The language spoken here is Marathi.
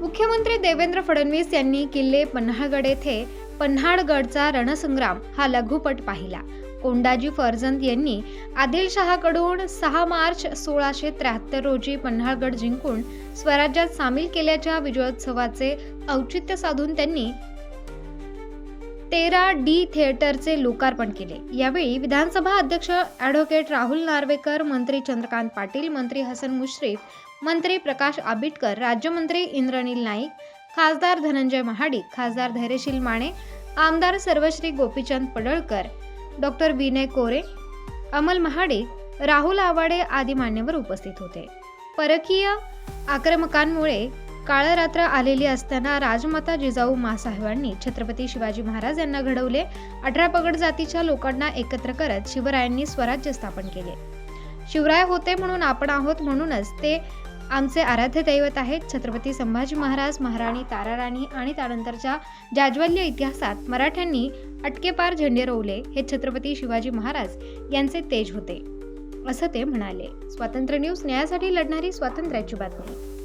मुख्यमंत्री देवेंद्र फडणवीस यांनी किल्ले पन्हाळगड येथे पन्हाळगडचा रणसंग्राम हा लघुपट पाहिला. कोंडाजी फर्जंद यांनी आदिलशहाकडून सहा मार्च सोळाशे त्र्याहत्तर रोजी पन्हाळगड जिंकून स्वराज्यात सामील केल्याच्या विजयोत्सवाचे औचित्य साधून त्यांनी तेरा डी थिएटरचे लोकार्पण केले. यावेळी विधानसभा अध्यक्ष ॲडव्होकेट राहुल नार्वेकर मंत्री चंद्रकांत पाटील मंत्री हसन मुश्रीफ मंत्री प्रकाश आबिटकर राज्यमंत्री इंद्रनील नाईक खासदार धनंजय महाडिक खासदार धैर्यशील माने आमदार सर्वश्री गोपीचंद पडळकर डॉक्टर विनय कोरे अमल महाडिक राहुल आवाडे आदी मान्यवर उपस्थित होते. परकीय आक्रमकांमुळे काळरात्र आलेली असताना राजमाता जिजाऊ मासाहेबांनी छत्रपती शिवाजी महाराज यांना घडवले. अठरा पगड जातीच्या लोकांना एकत्र करत शिवरायांनी स्वराज्य स्थापन केले. शिवराय होते म्हणून आपण आहोत म्हणूनच ते आमचे आराध्य दैवत आहेत. छत्रपती संभाजी महाराज महाराणी ताराराणी आणि त्यानंतरच्या जाज्वल्य इतिहासात मराठ्यांनी अटकेपार झेंडे रोवले. हे छत्रपती शिवाजी महाराज यांचे तेज होते. असं ते म्हणाले. स्वातंत्र्य न्यूज न्यायासाठी लढणारी स्वातंत्र्याची बातमी.